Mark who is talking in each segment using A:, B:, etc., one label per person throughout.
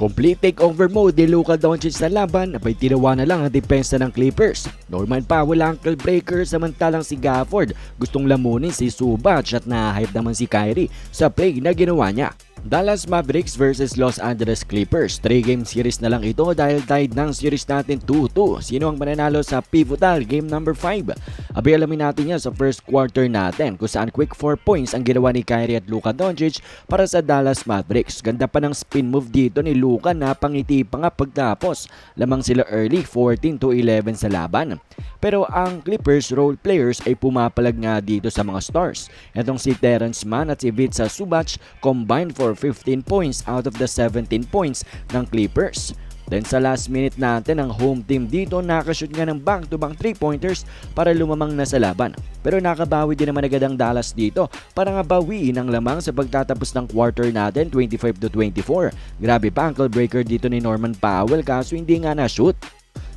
A: Complete takeover mode ni Luka Doncic sa laban, abay tinawa na lang ang depensa ng Clippers. Norman Powell ankle breaker samantalang si Gafford gustong lamunin si Subac at na-hype naman si Kyrie sa play na ginawa niya. Dallas Mavericks versus Los Angeles Clippers. 3-game series na lang ito dahil tied ng series natin 2-2. Sino ang mananalo sa pivotal game number 5? Abay alamin natin yan sa first quarter natin kung saan quick 4 points ang ginawa ni Kyrie at Luka Doncic para sa Dallas Mavericks. Ganda pa ng spin move dito ni Luka na pangiti pa nga pagtapos. Lamang sila early 14 to 11 sa laban. Pero ang Clippers role players ay pumapalag nga dito sa mga stars. Itong si Terrence Mann at si Vitsa Subac combined for 15 points out of the 17 points ng Clippers. Then sa last minute natin, ang home team dito nakashoot nga ng back-to-back 3-pointers para lumamang na sa laban. Pero nakabawi din naman agad ang Dallas dito para nga bawiin ang lamang sa pagtatapos ng quarter natin 25 to 24. Grabe pa ankle breaker dito ni Norman Powell kaso hindi nga na-shoot.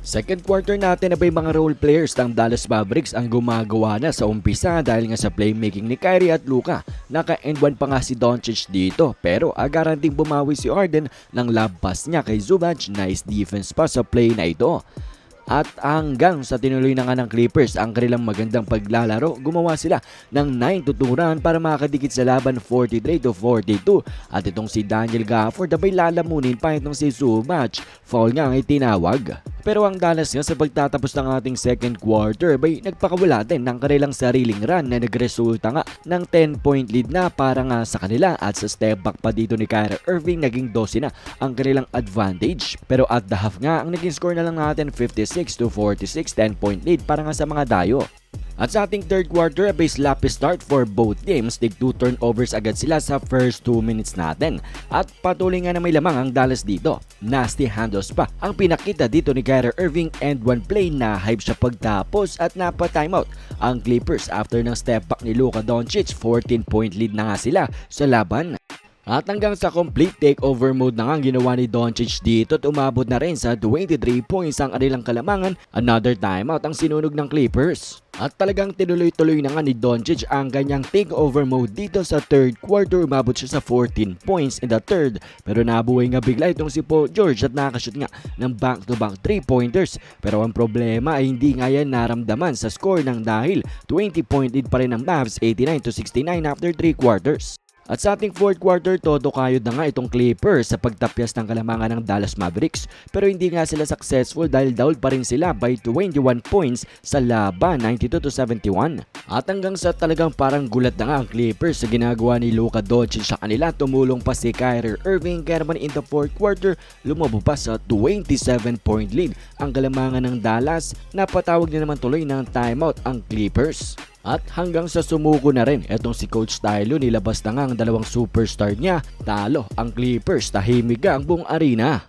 A: Second quarter natin na ba yung mga role players ng Dallas Mavericks ang gumagawa na sa umpisa dahil nga sa playmaking ni Kyrie at Luka. Naka-end one pa nga si Doncic dito pero agaran ding bumawi si Arden ng lob pass niya kay Zubac. Nice defense pa sa play na ito. At hanggang sa tinuloy na nga ng Clippers ang kanilang magandang paglalaro, gumawa sila ng 9 tuturan para makakadikit sa laban 43 to 42. At itong si Daniel Gafford abay lalamunin pa itong si Zubac. Foul nga ang itinawag. Pero ang Dallas nga sa pagtatapos ng ating second quarter bay nagpakawala din ng kanilang sariling run na nagresulta nga ng 10 point lead na para nga sa kanila at sa step back pa dito ni Kyrie Irving naging 12 na ang kanilang advantage. Pero at the half nga ang naging score na lang natin 56 to 46 10 point lead para nga sa mga dayo. At sa ating third quarter, a base sloppy start for both teams. Tig two turnovers agad sila sa first 2 minutes natin. At patuloy nga na may lamang ang Dallas dito. Nasty handos pa ang pinakita dito ni Kyrie Irving and one play na hype siya pagtapos at napa-timeout ang Clippers after ng step back ni Luka Doncic. 14 point lead na nga sila sa laban. At hanggang sa complete takeover mode na nga ginawa ni Doncic dito at umabot na rin sa 23 points ang kanilang kalamangan. Another timeout ang sinunog ng Clippers. At talagang tinuloy-tuloy na nga ni Doncic ang ganyang takeover mode dito sa third quarter. Umabot siya sa 14 points in the third. Pero nabuhay nga bigla itong si Paul George at nakashoot nga ng back-to-back 3-pointers. Pero ang problema ay hindi nga yan naramdaman sa score ng dahil 20 point lead pa rin ng Mavs 89 to 69 after 3 quarters. At sa ating fourth quarter, todo kayod na nga itong Clippers sa pagtapyas ng kalamangan ng Dallas Mavericks. Pero hindi nga sila successful dahil down pa rin sila by 21 points sa laban 92 to 71. At hanggang sa talagang parang gulat na nga ang Clippers sa ginagawa ni Luka Doncic sa kanila, tumulong pa si Kyrie Irving kaya naman in the fourth quarter, lumabo pa sa 27 point lead ang kalamangan ng Dallas. Napatawag na naman tuloy ng timeout ang Clippers. At hanggang sa sumuko na rin, etong si Coach Tylo nilabas na nga ang dalawang superstar niya. Talo ang Clippers, tahimik ang buong arena.